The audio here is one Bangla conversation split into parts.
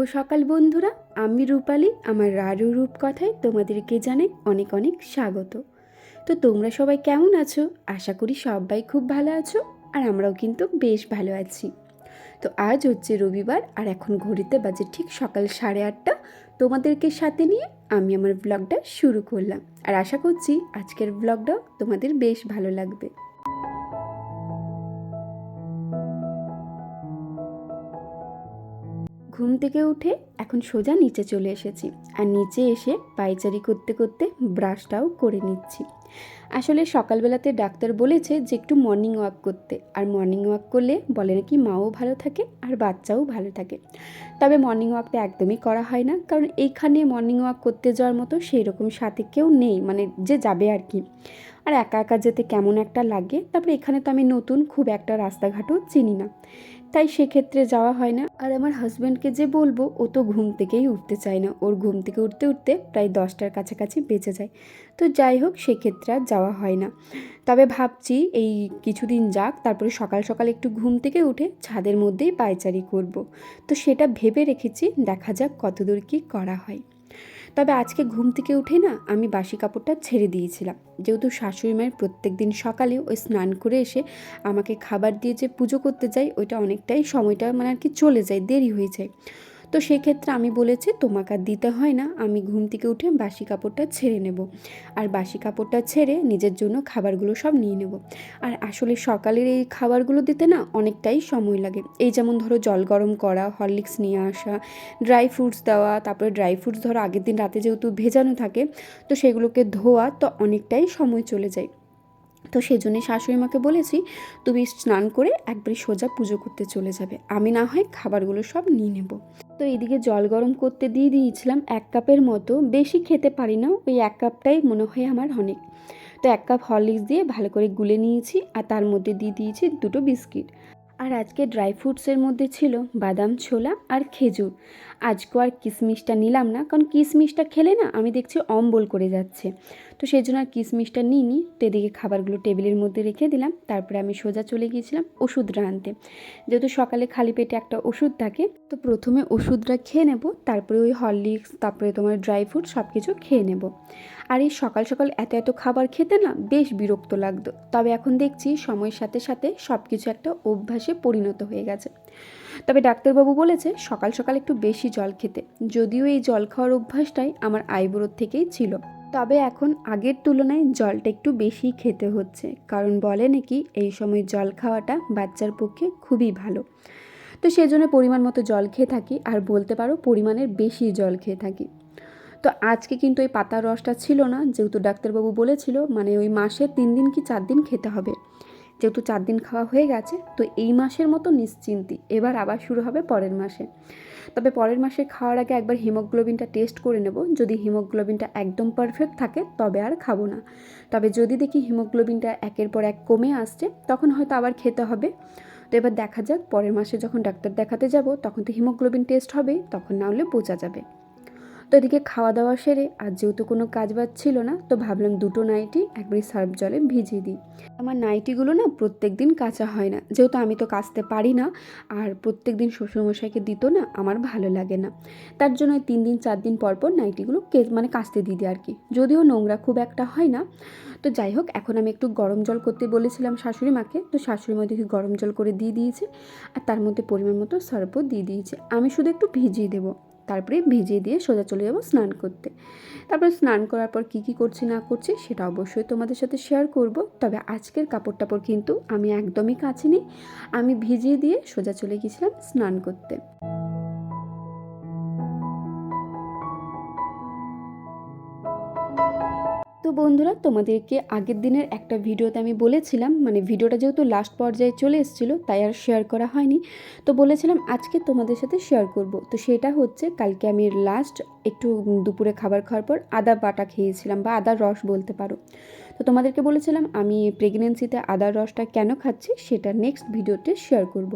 শুভ সকাল বন্ধুরা, আমি রূপালি। আমার রারু রূপকথায় তোমাদেরকে জানাই অনেক অনেক স্বাগত। তো তোমরা সবাই কেমন আছো? আশা করি সবাই খুব ভালো আছো, আর আমরাও কিন্তু বেশ ভালো আছি। তো আজ হচ্ছে রবিবার, আর এখন ঘড়িতে বাজে ঠিক সকাল সাড়ে আটটা। তোমাদেরকে সাথে নিয়ে আমি আমার ব্লগটা শুরু করলাম। আর আশা করছি আজকের ব্লগটাও তোমাদের বেশ ভালো লাগবে। ঘুম থেকে উঠে এখন সোজা নিচে চলে এসেছি আর নিচে এসে পায়চারি করতে করতে ব্রাশটাও করে নিচ্ছি। আসলে সকালবেলাতে ডাক্তার বলেছে যে একটু মর্নিং ওয়াক করতে, আর মর্নিং ওয়াক করলে বলে নাকি মাও ভালো থাকে আর বাচ্চাও ভালো থাকে। তবে মর্নিং ওয়াকটা একদমই করা হয় না, কারণ এইখানে মর্নিং ওয়াক করতে যাওয়ার মতো সেই রকম সাথে কেউ নেই মানে যে যাবে আর কি। আর একা একা যেতে কেমন একটা লাগে, তারপরে এখানে তো আমি নতুন খুব একটা রাস্তাঘাটও চিনি না। তাই সেক্ষেত্রে যাওয়া হয় না। আর আমার হাজব্যান্ডকে যে বলব, ও তো ঘুম থেকেই উঠতে চায় না। ওর ঘুম থেকে উঠতে উঠতে প্রায় দশটার কাছাকাছি বেঁচে যায়। তো যাই হোক, সেক্ষেত্রে আর যাওয়া হয় না। তবে ভাবছি এই কিছুদিন যাক, তারপরে সকাল সকাল একটু ঘুম থেকে উঠে ছাদের মধ্যেই পায়চারি করব। তো সেটা ভেবে রেখেছি, দেখা যাক কতদূর কী করা হয়। তবে আজকে ঘুম থেকে উঠে না আমি বাসি কাপড়টা ছেড়ে দিয়েছিলাম। যেহেতু শাশুড়ি মায়ের প্রত্যেক দিন সকালে ওই স্নান করে এসে আমাকে খাবার দিয়ে যে পুজো করতে যাই, ওইটা অনেকটাই সময়টা মানে আর কি চলে যায়, দেরি হয়ে যায়। তো সেক্ষেত্রে আমি বলেছি, তোমাকে আর দিতে হয় না। আমি ঘুম থেকে উঠে বাসি কাপড়টা ছেড়ে নেব। আর বাসি কাপড়টা ছেড়ে নিজের জন্য খাবারগুলো সব নিয়ে নেব। আর আসলে সকালের এই খাবারগুলো দিতে না অনেকটাই সময় লাগে। এই যেমন ধরো জল গরম করা, হরলিক্স নিয়ে আসা, ড্রাই ফ্রুটস দেওয়া, তারপরে ড্রাই ফ্রুটস ধরো আগের দিন রাতে যেহেতু ভেজানো থাকে, তো সেগুলোকে ধোয়া তো অনেকটাই সময় চলে যায়। তো সেই জন্যে শাশুড়ি মাকে বলেছি, তুমি স্নান করে একবারই সোজা পুজো করতে চলে যাবে। আমি না হয় খাবারগুলো সব নিয়ে নেব। তো এইদিকে জল গরম করতে দিয়ে দিয়েছিলাম এক কাপের মতো। বেশি খেতে পারি না, ওই এক কাপটাই মনে হয় আমার অনেক। তো এক কাপ হরলিক্স দিয়ে ভালো করে গুলে নিয়েছি আর তার মধ্যে দিয়ে দিয়েছি দুটো বিস্কিট। আর আজকে ড্রাই ফ্রুটসের মধ্যে ছিল বাদাম ছোলা আর খেজুর। আজকে আর কিশমিশটা নিলাম না, কারণ কিশমিশটা খেলে না আমি দেখছি অম্বল করে যাচ্ছে। তো সেই জন্য আর কিশমিশটা নিইনি, তো এদিকে খাবারগুলো টেবিলের মধ্যে রেখে দিলাম, তারপরে আমি সোজা চলে গিয়েছিলাম ওষুধটা আনতে। যেহেতু সকালে খালি পেটে একটা ওষুধ থাকে, তো প্রথমে ওষুধটা খেয়ে নেব, তারপরে ওই হরলিক্স, তারপরে তোমার ড্রাই ফ্রুট সব কিছু খেয়ে নেব। আর এই সকাল সকাল এত এত খাবার খেতে না বেশ বিরক্ত লাগতো, তবে এখন দেখছি সময়ের সাথে সাথে সব কিছু একটা অভ্যাসে পরিণত হয়ে গেছে। তবে ডাক্তারবাবু বলেছে সকাল সকাল একটু বেশি জল খেতে। যদিও এই জল খাওয়ার অভ্যাসটাই আমার আইবুড়োর থেকেই ছিল। তবে এখন আগের তুলনায় জলটা একটু বেশি খেতে হচ্ছে। কারণ বলে নাকি এই সময় জল খাওয়াটা বাচ্চার পক্ষে খুবই ভালো। তো সেই জন্য পরিমাণ মতো জল খেয়ে থাকি আর বলতে পারো পরিমাণের বেশি জল খেয়ে থাকি। তো আজকে কিন্তু ওই পাতার রসটা ছিল না, যেহেতু ডাক্তারবাবু বলেছিল মানে ওই মাসে তিন দিন কি চার দিন খেতে হবে। যেহেতু চার দিন খাওয়া হয়ে গেছে, তো এই মাসের মতো নিশ্চিন্তি। এবার আবার শুরু হবে পরের মাসে। তবে পরের মাসে খাওয়ার আগে একবার হিমোগ্লোবিনটা টেস্ট করে নেব। যদি হিমোগ্লোবিনটা একদম পারফেক্ট থাকে, তবে আর খাব না। তবে যদি দেখি হিমোগ্লোবিনটা একের পর এক কমে আসছে, তখন হয়তো আবার খেতে হবে। তো এবার দেখা যাক, পরের মাসে যখন ডাক্তার দেখাতে যাব, তখন তো হিমোগ্লোবিন টেস্ট হবে, তখন না হলে বোঝা যাবে। তো এদিকে খাওয়া দাওয়া সেরে, আর যেহেতু কোনো কাজ বাজ ছিল না, তো ভাবলাম দুটো নাইটি একবারই সার্ফ জলে ভিজিয়ে দিই। আমার নাইটিগুলো না প্রত্যেক দিন কাচা হয় না, যেহেতু আমি তো কাচতে পারি না, আর প্রত্যেক দিন শ্বশুরমশাইকে দিত না, আমার ভালো লাগে না। তার জন্য তিন দিন, চার দিন পর পর নাইটিগুলো কে মানে কাচতে দিই আর কি যদিও নোংরা খুব একটা হয় না, তো যাই হোক, এখন আমি একটু গরম জল করতে বলেছিলাম শাশুড়ি মাকে, তো শাশুড়ি মা দেখি গরম জল করে দিয়ে দিয়েছে, আর তার মধ্যে পরিমাণ মতো সার্ফও দিয়ে দিয়েছে। আমি শুধু একটু ভিজিয়ে দেবো। তারপরে ভিজিয়ে দিয়ে সোজা চলে যাব স্নান করতে। তারপরে স্নান করার পর কী কী করছি না করছি সেটা অবশ্যই তোমাদের সাথে শেয়ার করব। তবে আজকের কাপড় টাপড় কিন্তু আমি একদমই কাছে নিই আমি ভিজিয়ে দিয়ে সোজা চলে গেছিলাম স্নান করতে। বন্ধুরা, তোমাদেরকে আগের দিনের একটা ভিডিওতে আমি বলেছিলাম মানে ভিডিওটা যেহেতু লাস্ট পর্যায়ে চলে এসেছিল, তাই আর শেয়ার করা হয়নি। তো বলেছিলাম আজকে তোমাদের সাথে শেয়ার করব। তো সেটা হচ্ছে, কালকে আমি লাস্ট একটু দুপুরে খাবার খাওয়ার পর আদা বাটা খেয়েছিলাম, বা আদার রস বলতে পারো। তো তোমাদেরকে বলেছিলাম, আমি প্রেগনেন্সিতে আদার রসটা কেন খাচ্ছি, সেটা নেক্সট ভিডিওতে শেয়ার করব।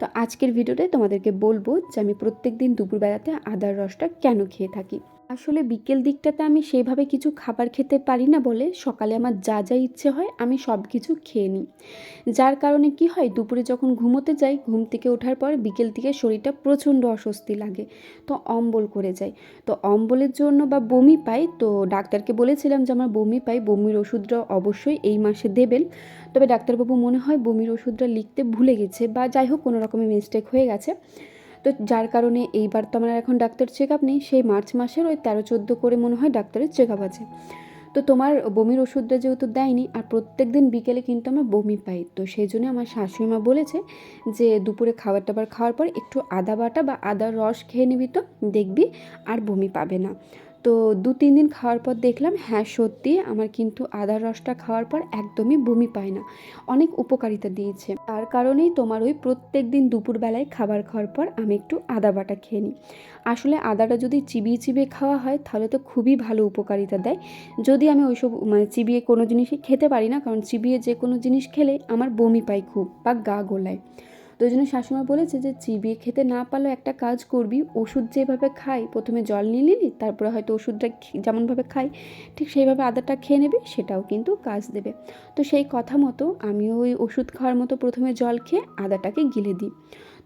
তো আজকের ভিডিওতে তোমাদেরকে বলব যে, আমি প্রত্যেক দিন দুপুরবেলাতে আদার রসটা কেন খেয়ে থাকি। আসলে বিকেল দিকটাতে আমি সেইভাবে কিছু খাবার খেতে পারি না বলে সকালে আমার যা যা ইচ্ছে হয় আমি সব কিছু খেয়ে নিই। যার কারণে কি হয়, দুপুরে যখন ঘুমোতে যাই, ঘুম থেকে ওঠার পর বিকেল থেকে শরীরটা প্রচণ্ড অস্বস্তি লাগে, তো অম্বল করে যায় তো অম্বলের জন্য বা বমি পাই, তো ডাক্তারকে বলেছিলাম যে আমার বমি পাই, বমির ওষুধটা অবশ্যই এই মাসে দেবেন। তবে ডাক্তারবাবু মনে হয় বমির ওষুধটা লিখতে ভুলে গেছে বা যাই হোক, কোনো রকমের মিস্টেক হয়ে গেছে। তো যার কারণে এইবার তো আমার এখন ডাক্তার চেক আপ নেই, সেই মার্চ মাসের ওই তেরো, চোদ্দ করে মনে হয় ডাক্তারের চেক আপ আছে। তো তোমার বমির ওষুধটা যেহেতু দেয়নি, আর প্রত্যেক দিন বিকেলে কিন্তু আমরা বমি পাই, তো সেই জন্য আমার শাশুড়ি মা বলেছে যে দুপুরে খাবার টাবার খাওয়ার পর একটু আদা বাটা বা আদার রস খেয়ে নিবি তো, দেখবি আর বমি পাবে না। তো দু, তিন দিন খাওয়ার পর দেখলাম হ্যাঁ সত্যি আমার কিন্তু আদার রসটা খাওয়ার পর একদমই বমি পায় না। অনেক উপকারিতা দিয়েছে। তার কারণেই তোমার ওই প্রত্যেক দিন দুপুরবেলায় খাবার খাওয়ার পর আমি একটু আদা বাটা খেয়ে নিই। আসলে আদাটা যদি চিবিয়ে চিবিয়ে খাওয়া হয়, তাহলে তো খুবই ভালো উপকারিতা দেয়। যদি আমি ওইসব মানে চিবিয়ে কোনো জিনিসই খেতে পারি না, কারণ চিবিয়ে যে কোনো জিনিস খেলে আমার বমি পাই খুব, বা গা গোলায়। তো ওই জন্য শাশুমা বলেছে যে, চিবিয়ে খেতে না পারলেও একটা কাজ করবি, ওষুধ যেভাবে খাই, প্রথমে জল নিয়ে নিলি, তারপরে হয়তো ওষুধটা যেমনভাবে খাই, ঠিক সেইভাবে আদাটা খেয়ে নেবে, সেটাও কিন্তু কাজ দেবে। তো সেই কথা মতো আমিও ওই ওষুধ খাওয়ার মতো প্রথমে জল খেয়ে আদাটাকে গিলে দিই।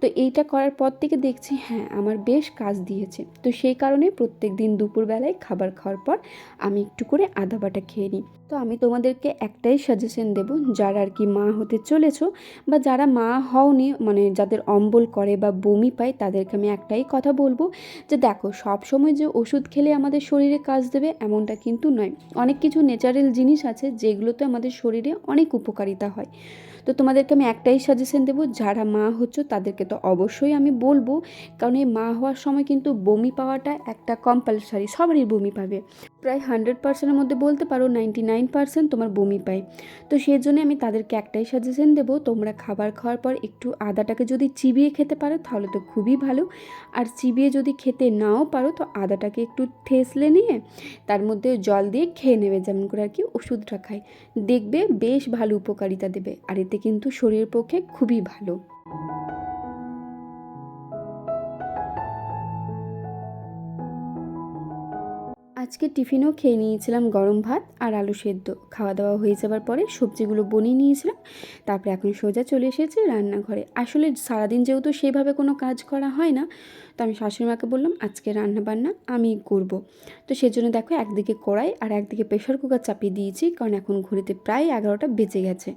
তো এইটা করার পর থেকে দেখছি হ্যাঁ আমার বেশ কাজ দিয়েছে। তো সেই কারণে প্রত্যেক দিন দুপুরবেলায় খাবার খাওয়ার পর আমি একটু করে আদা বাটা খেয়ে নিই। তো আমি তোমাদেরকে একটাই সাজেশন দেবো, যারা আর কি মা হতে চলেছ বা যারা মা হওনি মানে যাদের অম্বল করে বা বমি পায়, তাদেরকে আমি একটাই কথা বলব যে দেখো, সব সময় যে ওষুধ খেলে আমাদের শরীরে কাজ দেবে এমনটা কিন্তু নয়। অনেক কিছু ন্যাচারাল জিনিস আছে যেগুলোতে আমাদের শরীরে অনেক উপকারিতা হয়। তো তোমাদেরকে আমি একটাই সাজেশন দেবো, যারা মা হচ্ছ তাদেরকে তো অবশ্যই আমি বলব, কারণ এই মা হওয়ার সময় কিন্তু বমি পাওয়াটা একটা কম্পালসারি সবারই বমি পাবে। প্রায় হান্ড্রেড পার্সেন্টের মধ্যে বলতে পারো নাইনটি নাইন পার্সেন্ট তোমার বমি পায়। তো সেই জন্য আমি তাদেরকে একটাই সাজেশন দেবো, তোমরা খাবার খাওয়ার পর একটু আদাটাকে যদি চিবিয়ে খেতে পারো তাহলে তো খুবই ভালো। আর চিবিয়ে যদি খেতে নাও পারো তো আদাটাকে একটু ঠেসলে নিয়ে তার মধ্যে জল দিয়ে খেয়ে নেবে, যেমন করে আর কি ওষুধটা খায়। দেখবে বেশ ভালো উপকারিতা দেবে। আর এতে কিন্তু শরীরের পক্ষে খুবই ভালো। আজকে টিফিনও খেয়ে নিয়েছিলাম গরম ভাত আর আলু সেদ্ধ। খাওয়া দাওয়া হয়ে যাবার পরে সবজিগুলো বনিয়ে নিয়েছিলাম, তারপরে এখন সোজা চলে এসেছি রান্নাঘরে। আসলে সারাদিন যেহেতু সেভাবে কোনো কাজ করা হয় না, তো আমি শাশুড়ি মাকে বললাম, আজকে রান্না বান্না আমি করব। তো সেজন্য দেখো একদিকে কড়াই আর একদিকে প্রেশার কুকার চাপিয়ে দিয়েছি, কারণ এখন ঘড়িতে প্রায় এগারোটা বেজে গেছে।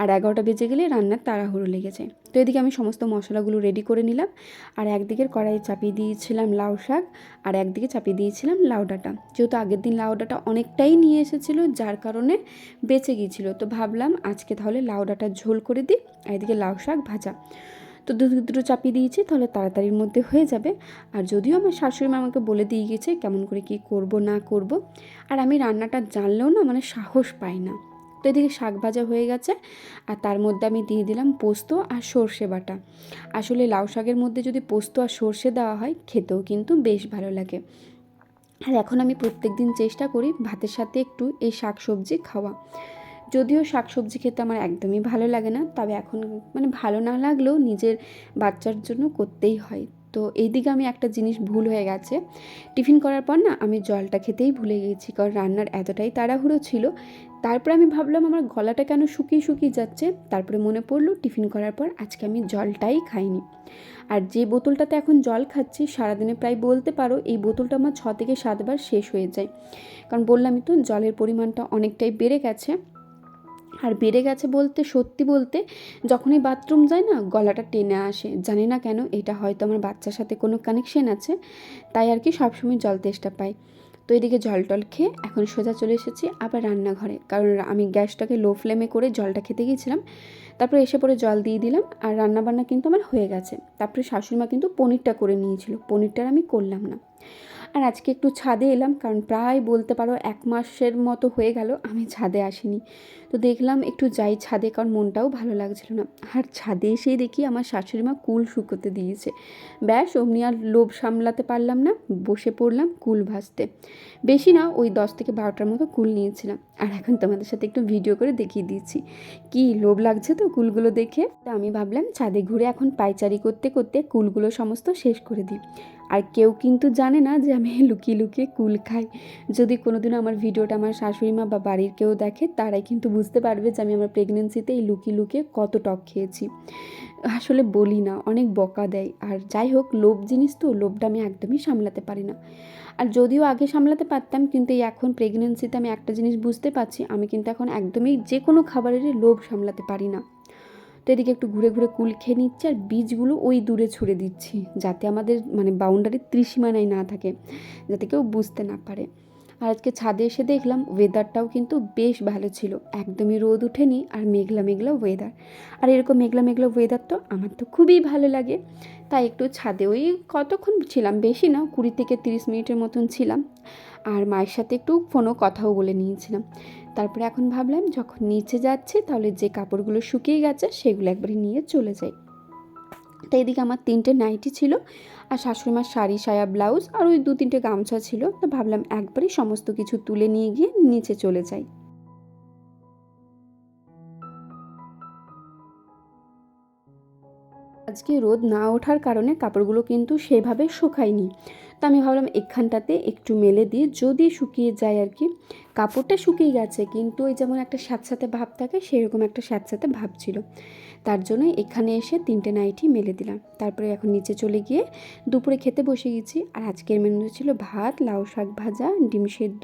আর এগারোটা বেজে গেলে রান্নার তাড়াহুড়ো লেগেছে তো এদিকে আমি সমস্ত মশলাগুলো রেডি করে নিলাম, আর একদিকের কড়াইয়ে চাপিয়ে দিয়েছিলাম লাউ শাক, আর একদিকে চাপিয়ে দিয়েছিলাম লাউ ডাঁটা। যেহেতু আগের দিন লাউ ডাঁটা অনেকটাই নিয়ে এসেছিল, যার কারণে বেঁচে গিয়েছিল। তো ভাবলাম আজকে তাহলে লাউ ডাঁটার ঝোল করে দিই, আর এদিকে লাউ শাক ভাজা। তো দুধ দুটো চাপিয়ে দিয়েছি, তাহলে তাড়াতাড়ির মধ্যে হয়ে যাবে। আর যদিও আমার শাশুড়ি মা আমাকে বলে দিয়ে গেছে কেমন করে কি করব, না করব, আর আমি রান্নাটা জানলেও না মানে সাহস পাই না। তো এদিকে শাক ভাজা হয়ে গেছে, আর তার মধ্যে আমি দিয়ে দিলাম পোস্ত আর সর্ষে বাটা। আসলে লাউ শাকের মধ্যে যদি পোস্ত আর সর্ষে দেওয়া হয়, খেতেও কিন্তু বেশ ভালো লাগে। আর এখন আমি প্রত্যেক দিন চেষ্টা করি ভাতের সাথে একটু এই শাক সবজি খাওয়া। যদিও শাক সবজি খেতে আমার একদমই ভালো লাগে না, তবে এখন মানে ভালো না লাগলেও নিজের বাচ্চার জন্য করতেই হয়। তো এইদিকে আমি একটা জিনিস ভুল হয়ে গেছে। টিফিন করার পর না আমি জলটা খেতেই ভুলে গেছি, কারণ রান্নার এতটাই তাড়াহুড়ো ছিল। তারপরে আমি ভাবলাম আমার গলাটা কেন শুকিয়ে শুকিয়ে যাচ্ছে? তারপরে মনে পড়ল টিফিন করার পর আজকে আমি জলটাই খাইনি। আর যে বোতলটাতে এখন জল খাচ্ছি, সারাদিনে প্রায় বলতে পারো এই বোতলটা আমার ছ থেকে সাতবার শেষ হয়ে যায়। কারণ বললামই তো জলের পরিমাণটা অনেকটাই বেড়ে গেছে। আর বেড়ে গেছে বলতে, সত্যি বলতে, যখনই বাথরুম যায় না, গলাটা টেনে আসে। জানি না কেন, এটা হয়তো আমার বাচ্চার সাথে কোনো কানেকশন আছে, তাই আর কি সবসময় জল তেষ্টা পাই। তো এদিকে জল টল খেয়ে এখন সোজা চলে এসেছি আবার রান্নাঘরে। কারণ আমি গ্যাসটাকে লো ফ্লেমে করে জলটা খেতে গিয়েছিলাম, তারপরে এসে পরে জল দিয়ে দিলাম আর রান্নাবান্না কিন্তু আমার হয়ে গেছে। তারপরে শাশুড়িমা কিন্তু পনিরটা করে নিয়েছিল, পনিরটার আমি করলাম না। আর আজকে একটু ছাদে এলাম, কারণ প্রায় বলতে পারো এক মাসের মতো হয়ে গেল আমি ছাদে আসিনি। তো দেখলাম একটু যাই ছাদে, কারণ মনটাও ভালো লাগছিল না। আর ছাদে এসেই দেখি আমার শাশুড়ি মা কুল শুকোতে দিয়েছে। ব্যাস, অমনি আর লোভ সামলাতে পারলাম না, বসে পড়লাম কুল ভাজতে। বেশি না, ওই দশ থেকে বারোটার মতো কুল নিয়েছিলাম। আর এখন তোমাদের সাথে একটু ভিডিও করে দেখিয়ে দিচ্ছি। কি লোভ লাগছে তো কুলগুলো দেখে? তো আমি ভাবলাম, ছাদে ঘুরে এখন পাইচারি করতে করতে কুলগুলো সমস্ত শেষ করে দিই। আর কেউ কিন্তু জানে না যে আমি লুকিয়ে লুকিয়ে কুল খাই। যদি কোনোদিনও আমার ভিডিওটা আমার শাশুড়ি মা বা বাড়ির কেউ দেখে, তারাই কিন্তু বুঝতে পারবে যে আমি আমার প্রেগনেন্সিতে এই লুকিয়ে লুকিয়ে কত টক খেয়েছি। আসলে বলি না, অনেক বকা দেয়। আর যাই হোক, লোভ জিনিস তো, লোভটা আমি একদমই সামলাতে পারি না। আর যদিও আগে সামলাতে পারতাম, কিন্তু এই এখন প্রেগনেন্সিতে আমি একটা জিনিস বুঝতে পারছি, আমি কিন্তু এখন একদমই যে কোনো খাবারেরই লোভ সামলাতে পারি না। তো এদিকে একটু ঘুরে ঘুরে কুল খেয়ে নিচ্ছি আর বীজগুলো ওই দূরে ছুড়ে দিচ্ছি, যাতে আমাদের মানে বাউন্ডারির ত্রিসীমানায় না থাকে, যাতে কেউ বুঝতে না পারে। আর আজকে ছাদে এসে দেখলাম ওয়েদারটাও কিন্তু বেশ ভালো ছিল। একদমই রোদ উঠেনি আর মেঘলা মেঘলা ওয়েদার আর এরকম মেঘলা মেঘলা ওয়েদার তো আমার তো খুবই ভালো লাগে। তাই একটু ছাদে ওই কতক্ষণ ছিলাম বেশি না, কুড়ি থেকে তিরিশ মিনিটের মতন ছিলাম। আর মায়ের সাথে একটু ফোনও কথাও বলে নিয়েছিলাম। তারপরে এখন ভাবলাম যখন নিচে যাচ্ছে তাহলে যে কাপড়গুলো শুকিয়ে গেছে সেগুলো একবারে নিয়ে চলে যাই। তো এদিকে আমার তিনটে নাইটি ছিল আর শাশুড়িমার শাড়ি, সায়া ব্লাউজ আর ওই দু তিনটে গামছা ছিল। তো ভাবলাম একবারই সমস্ত কিছু তুলে নিয়ে গিয়ে নিচে চলে যাই। আজকে রোদ না ওঠার কারণে কাপড়গুলো কিন্তু সেভাবে শুকায়নি। তো আমি ভাবলাম এখানটাতে একটু মেলে দিয়ে যদি শুকিয়ে যায় আর কি। কাপড়টা শুকিয়ে গেছে, কিন্তু ওই যেমন একটা স্যাঁতস্যাঁতে ভাব থাকে, সেরকম একটা স্যাঁতস্যাঁতে ভাব ছিল। তার জন্য এখানে এসে তিনটে নাইটি মেলে দিলাম। তারপরে এখন নিচে চলে গিয়ে দুপুরে খেতে বসে গেছি। আর আজকের মেনু ছিল ভাত, লাউ শাক ভাজা, ডিম সেদ্ধ,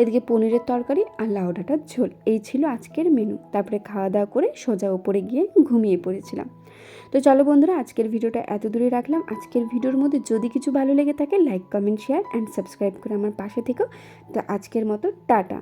এদিকে পনিরের তরকারি আর লাউ ডাঁটার ঝোল। এই ছিল আজকের মেনু। তারপরে খাওয়া দাওয়া করে সোজা ওপরে গিয়ে ঘুমিয়ে পড়েছিলাম। তো চলো বন্ধুরা, আজকের ভিডিওটা এত দূরে রাখলাম। আজকের ভিডিওর মধ্যে যদি কিছু ভালো লেগে থাকে like comment share and subscribe করে আমার পাশে থেকো। তো আজকের মতো, টাটা।